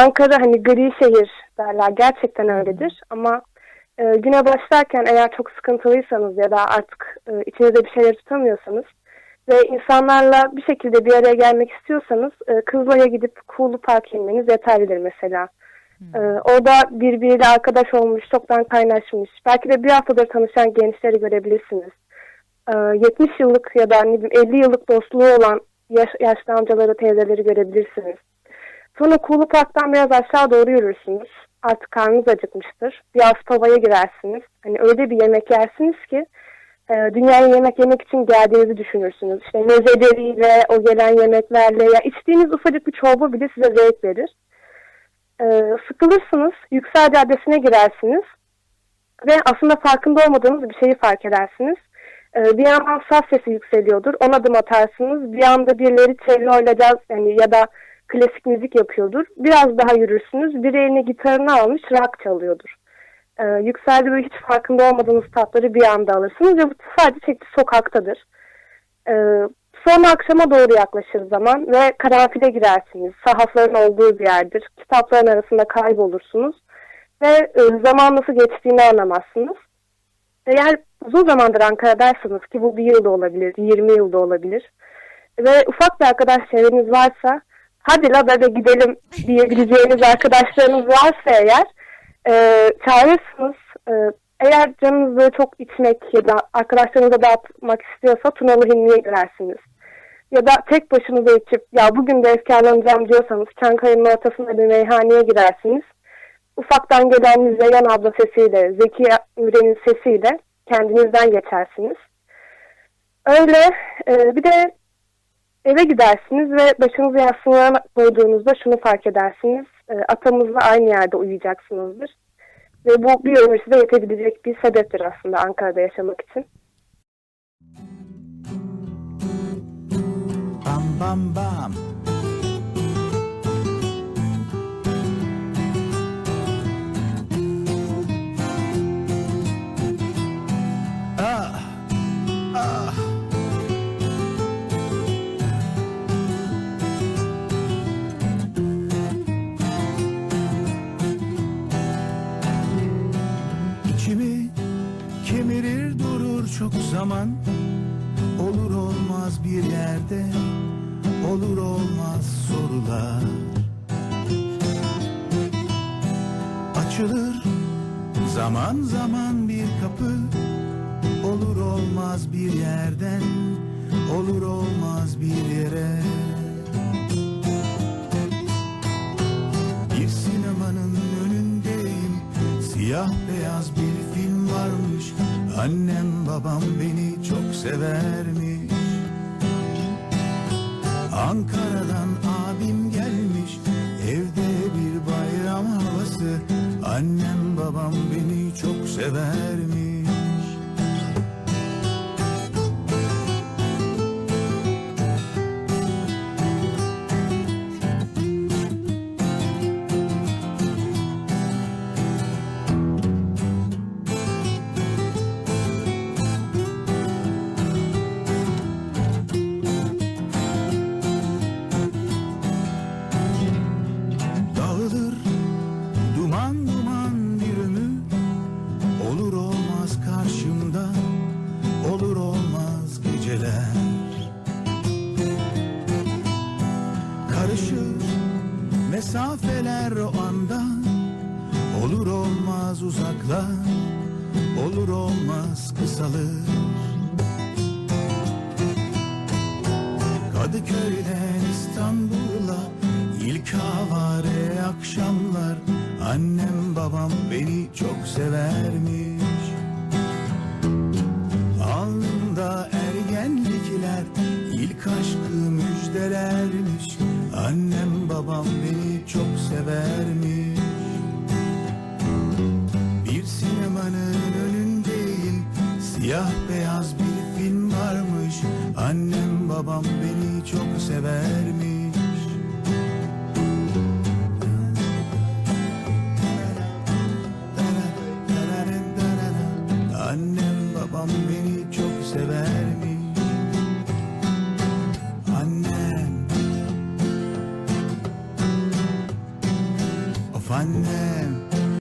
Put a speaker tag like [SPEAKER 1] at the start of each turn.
[SPEAKER 1] Ankara hani gri şehir derler. Gerçekten öyledir. Ama e, güne başlarken eğer çok sıkıntılıysanız ya da artık e, içinizde bir şeyler tutamıyorsanız ve insanlarla bir şekilde bir araya gelmek istiyorsanız e, Kızılay'a gidip Kuğulu Park inmeniz yeterlidir mesela. E, orada birbiriyle arkadaş olmuş, çoktan kaynaşmış, belki de bir haftadır tanışan gençleri görebilirsiniz. E, 70 yıllık ya da ne bileyim 50 yıllık dostluğu olan yaş, yaşlı amcaları, teyzeleri görebilirsiniz. Sonra Kuğulu Park'tan biraz aşağı doğru yürürsünüz. Artık karnınız acıkmıştır. Bir Aspava'ya girersiniz. Hani öyle bir yemek yersiniz ki e, dünyaya yemek yemek için geldiğinizi düşünürsünüz. İşte mezeleriyle, o gelen yemeklerle ya içtiğiniz ufacık bir çorba bile size zevk verir. E, sıkılırsınız, Yüksel Caddesi'ne girersiniz ve aslında farkında olmadığınız bir şeyi fark edersiniz. E, bir yandan saz sesi yükseliyordur, on adım atarsınız. Bir anda birileri cello'yla caz yani ya da klasik müzik yapıyordur. Biraz daha yürürsünüz, bir eline gitarını almış rock çalıyordur e, yükseldi böyle hiç farkında olmadığınız tatları bir anda alırsınız ve bu sadece tek bir sokaktadır. E, sonra akşama doğru yaklaşır zaman ve karanfile girersiniz. Sahafların olduğu bir yerdir. Kitapların arasında kaybolursunuz ve e, zaman nasıl geçtiğini anlamazsınız. Eğer uzun zamandır Ankara'daysanız ki bu bir yıl da olabilir, 20 yıl da olabilir ve ufak bir arkadaş çevreniz varsa hadi la da gidelim diyebileceğiniz arkadaşlarınız varsa eğer e, çağırırsınız. E, eğer canınız böyle çok içmek ya da arkadaşlarınıza dağıtmak istiyorsa Tunalı Hilmi'ye girersiniz. Ya da tek başınıza içip ya bugün de efkarlanacağım diyorsanız Çankaya'nın ortasında bir meyhaneye girersiniz. Ufaktan gelen Müzeyyen abla sesiyle, Zeki Müren'in sesiyle kendinizden geçersiniz. Öyle e, bir de eve gidersiniz ve başınızı yastığına koyduğunuzda şunu fark edersiniz. E, atamızla aynı yerde uyuyacaksınızdır. Ve bu bir ömür size yetebilecek bir sebeptir aslında Ankara'da yaşamak için.
[SPEAKER 2] Bam bam bam. Zaman Olur olmaz bir yerde Olur olmaz sorular. Açılır zaman zaman bir kapı Olur olmaz bir yerden Olur olmaz bir yere Annem babam beni çok severmiş. Ankara'dan abim gelmiş Evde bir bayram havası. Annem babam beni çok severmiş mesafeler o anda. Olur olmaz uzaklar Olur olmaz kısalır. Kadıköy'den İstanbul'a ilk havare akşamlar. Annem babam beni çok severmiş. Alnımda ergenlikler ilk aşkı müjdelermiş Annem babam beni çok severmiş. Bir sinemanın önündeyim Siyah beyaz bir film varmış. Annem babam beni çok severmiş